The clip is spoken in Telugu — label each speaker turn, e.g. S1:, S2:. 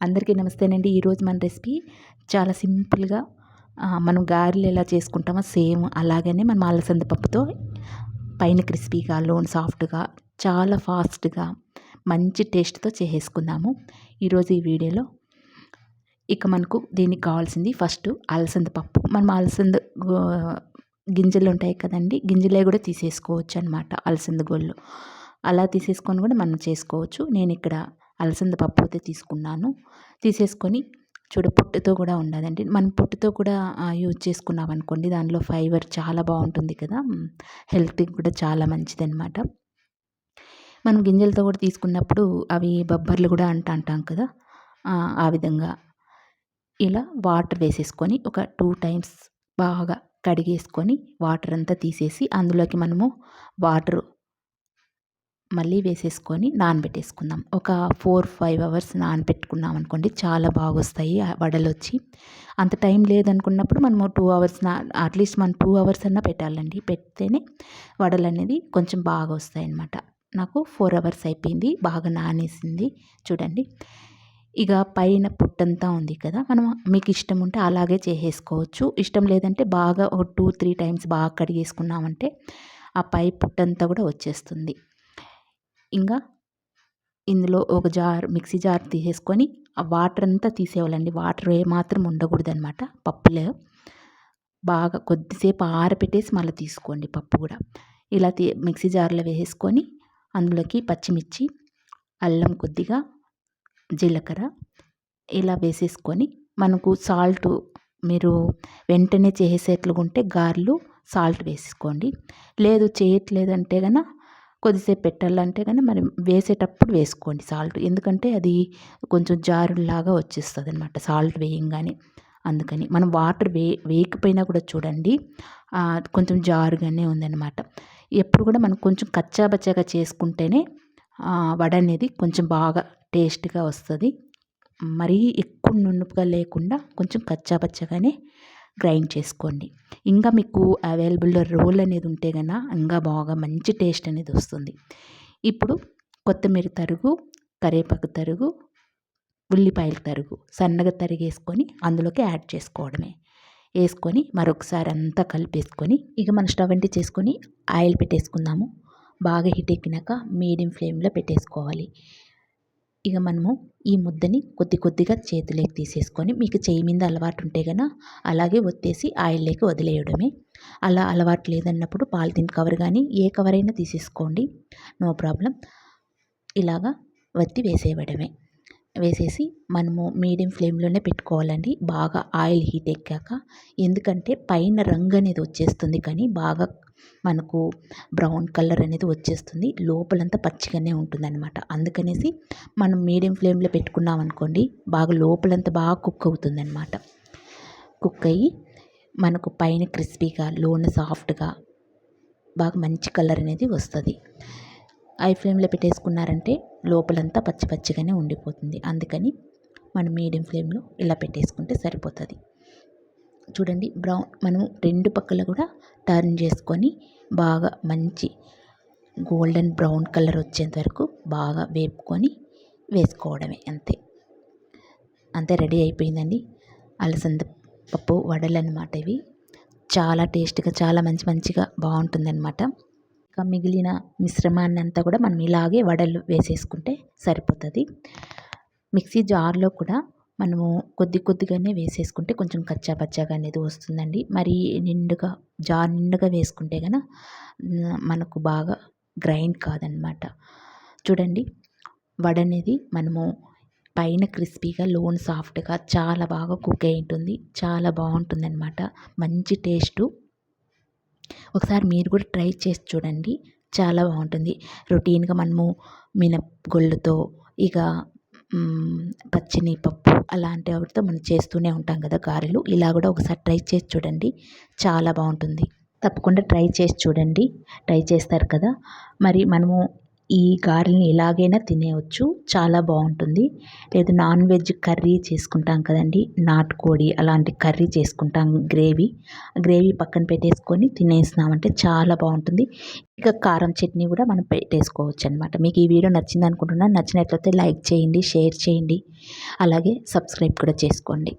S1: అందరికీ నమస్తేనండి. ఈరోజు మన రెసిపీ చాలా సింపుల్గా మనం గారెలు ఎలా చేసుకుంటామో సేమ్ అలాగనే మనం అలసంద పప్పుతో పైన క్రిస్పీగా లోన్ సాఫ్ట్గా చాలా ఫాస్ట్గా మంచి టేస్ట్తో చేసేసుకుందాము. ఈరోజు ఈ వీడియోలో ఇక మనకు దీనికి కావాల్సింది ఫస్ట్ అలసంద పప్పు. మనం అలసంద గింజలు ఉంటాయి కదండి గింజలే కూడా తీసేసుకోవచ్చు అనమాట అలసంద గోళ్ళు. అలా తీసేసుకొని కూడా మనం చేసుకోవచ్చు. నేను ఇక్కడ అలసంద పప్పు అయితే తీసుకున్నాను. తీసేసుకొని చూడు పొట్టుతో కూడా ఉండదండి. మనం పొట్టుతో కూడా యూజ్ చేసుకున్నాం అనుకోండి దానిలో ఫైబర్ చాలా బాగుంటుంది కదా. హెల్త్కి కూడా చాలా మంచిది అనమాట మనం గింజలతో కూడా తీసుకున్నప్పుడు అవి బొబ్బర్లు కూడా అంట అంటాం కదా. ఆ విధంగా ఇలా వాటర్ వేసేసుకొని ఒక టూ టైమ్స్ బాగా కడిగేసుకొని వాటర్ అంతా తీసేసి అందులోకి మనము వాటర్ మళ్ళీ వేసేసుకొని నానబెట్టేసుకుందాం. ఒక ఫోర్ ఫైవ్ అవర్స్ నానబెట్టుకున్నాం అనుకోండి చాలా బాగా వస్తాయి వడలు వచ్చి అంత టైం లేదనుకున్నప్పుడు మనము టూ అవర్స్ నా అట్లీస్ట్ మనం టూ అవర్స్ అన్నా పెట్టాలండి. పెడితేనే వడలు అనేది కొంచెం బాగా వస్తాయి అన్నమాట నాకు ఫోర్ అవర్స్ అయిపోయింది బాగా నానేసింది చూడండి. ఇక పైన పుట్టంతా ఉంది కదా మనం మీకు ఇష్టం ఉంటే అలాగే చేసేసుకోవచ్చు. ఇష్టం లేదంటే బాగా ఒక టూ త్రీ టైమ్స్ బాగా కడిగేసుకున్నామంటే ఆ పై పుట్టంతా కూడా వచ్చేస్తుంది. ఇంకా ఇందులో ఒక జార్ మిక్సీ జార్ తీసేసుకొని ఆ వాటర్ అంతా తీసేయాలండి. వాటర్ ఏమాత్రం ఉండకూడదు అనమాట పప్పులో బాగా కొద్దిసేపు ఆరపెట్టేసి మళ్ళీ తీసుకోండి పప్పు కూడా. ఇలా తీ మిక్సీ జార్లో వేసేసుకొని అందులోకి పచ్చిమిర్చి అల్లం కొద్దిగా జీలకర్ర ఇలా వేసేసుకొని మనకు సాల్ట్ మీరు వెంటనే చేసేట్లుగా ఉంటే గారెలు సాల్ట్ వేసుకోండి లేదు చేయట్లేదంటే కనుక కొద్దిసేపు పెట్టాలంటే కానీ మరి వేసేటప్పుడు వేసుకోండి సాల్ట్. ఎందుకంటే అది కొంచెం జారులాగా వచ్చేస్తుంది అనమాట సాల్ట్ వేయంగానే. అందుకని మనం వాటర్ వే వేయకపోయినా కూడా చూడండి కొంచెం జారుగానే ఉందన్నమాట. ఎప్పుడు కూడా మనం కొంచెం కచ్చాబచ్చాగా చేసుకుంటేనే వడ అనేది కొంచెం బాగా టేస్ట్గా వస్తుంది. మరీ ఎక్కువ నునుపుగా లేకుండా కొంచెం కచ్చాబచ్చగానే గ్రైండ్ చేసుకోండి. ఇంకా మీకు అవైలబుల్లో రోల్ అనేది ఉంటే కనుక ఇంకా బాగా మంచి టేస్ట్ అనేది వస్తుంది. ఇప్పుడు కొత్తిమీర తరుగు కరివేపాకు తరుగు ఉల్లిపాయల తరుగు సన్నగా తరిగేసుకొని అందులోకి యాడ్ చేసుకోవడమే. వేసుకొని మరొకసారి అంతా కలిపేసుకొని ఇక మన స్టవ్ అంటే చేసుకొని ఆయిల్ పెట్టేసుకుందాము. బాగా హీట్ ఎక్కినాక మీడియం ఫ్లేమ్లో పెట్టేసుకోవాలి. ఇక మనము ఈ ముద్దని కొద్ది కొద్దిగా చేతిలోకి తీసేసుకొని మీకు చేయి మీద అలవాటు ఉంటే కనుక అలాగే ఒత్తేసి ఆయిల్లోకి వదిలేయడమే. అలా అలవాటు లేదన్నప్పుడు పాలిథిన్ కవర్ కానీ ఏ కవర్ అయినా తీసేసుకోండి. No problem. ఇలాగా వత్తి వేసేయడమే. వేసేసి మనము మీడియం ఫ్లేమ్లోనే పెట్టుకోవాలండి. బాగా ఆయిల్ హీట్ ఎక్కాక. ఎందుకంటే పైన రంగు అనేది వచ్చేస్తుంది కానీ బాగా మనకు బ్రౌన్ కలర్ అనేది వచ్చేస్తుంది. లోపలంతా పచ్చిగానే ఉంటుందన్నమాట. అందుకనేసి మనం మీడియం ఫ్లేమ్లో పెట్టుకున్నాం అనుకోండి బాగా లోపలంతా బాగా కుక్ అవుతుందన్నమాట. కుక్ అయ్యి మనకు పైన క్రిస్పీగా లోన సాఫ్ట్గా బాగా మంచి కలర్ అనేది వస్తుంది. ఐ ఫ్లేమ్లో పెట్టేసుకున్నారంటే లోపలంతా పచ్చి పచ్చిగానే ఉండిపోతుంది. అందుకని మనం మీడియం ఫ్లేమ్లో ఇలా పెట్టేసుకుంటే సరిపోతుంది. చూడండి బ్రౌన్ మనం రెండు పక్కల కూడా టర్న్ చేసుకొని బాగా మంచి గోల్డెన్ బ్రౌన్ కలర్ వచ్చేంత వరకు బాగా వేపుకొని వేసుకోవడమే అంతే. అంతే రెడీ అయిపోయిందండి. అలసంద పప్పు వడలు అనమాట ఇవి. చాలా టేస్ట్గా చాలా మంచి మంచిగా బాగుంటుందన్నమాట. ఇంకా మిగిలిన మిశ్రమాన్ని అంతా కూడా మనం ఇలాగే వడలు వేసేసుకుంటే సరిపోతుంది. మిక్సీ జార్లో కూడా మనము కొద్ది కొద్దిగానే వేసేసుకుంటే కొంచెం కచ్చా పచ్చాగా అనేది వస్తుందండి. మరి నిండుగా జార్ నిండుగా వేసుకుంటే కనుక మనకు బాగా గ్రైండ్ కాదనమాట. చూడండి వడ అనేది మనము పైన క్రిస్పీగా లోన్ సాఫ్ట్గా చాలా బాగా కుక్ అయి ఉంటుంది. చాలా బాగుంటుందన్నమాట మంచి టేస్టు. ఒకసారి మీరు కూడా ట్రై చేసి చూడండి. చాలా బాగుంటుంది. రొటీన్గా మనము మినపగుళ్ళతో ఇక పచ్చిని పప్పు అలాంటి వాటితో మనం చేస్తూనే ఉంటాం కదా గారెలు. ఇలా కూడా ఒకసారి ట్రై చేసి చూడండి. చాలా బాగుంటుంది. తప్పకుండా ట్రై చేసి చూడండి. ట్రై చేస్తారు కదా. మరి మనము ఈ గారెల్ని ఎలాగైనా తినేయవచ్చు చాలా బాగుంటుంది. లేదు నాన్ వెజ్ కర్రీ చేసుకుంటాం కదండి. నాటుకోడి అలాంటి కర్రీ చేసుకుంటాం గ్రేవీ. గ్రేవీ పక్కన పెట్టేసుకొని తినేసినామంటే చాలా బాగుంటుంది. ఇక కారం చట్నీ కూడా మనం పెట్టేసుకోవచ్చు అనమాట మీకు ఈ వీడియో నచ్చింది అనుకుంటున్నాను నచ్చినట్లయితే లైక్ చేయండి షేర్ చేయండి. అలాగే సబ్స్క్రైబ్ కూడా చేసుకోండి.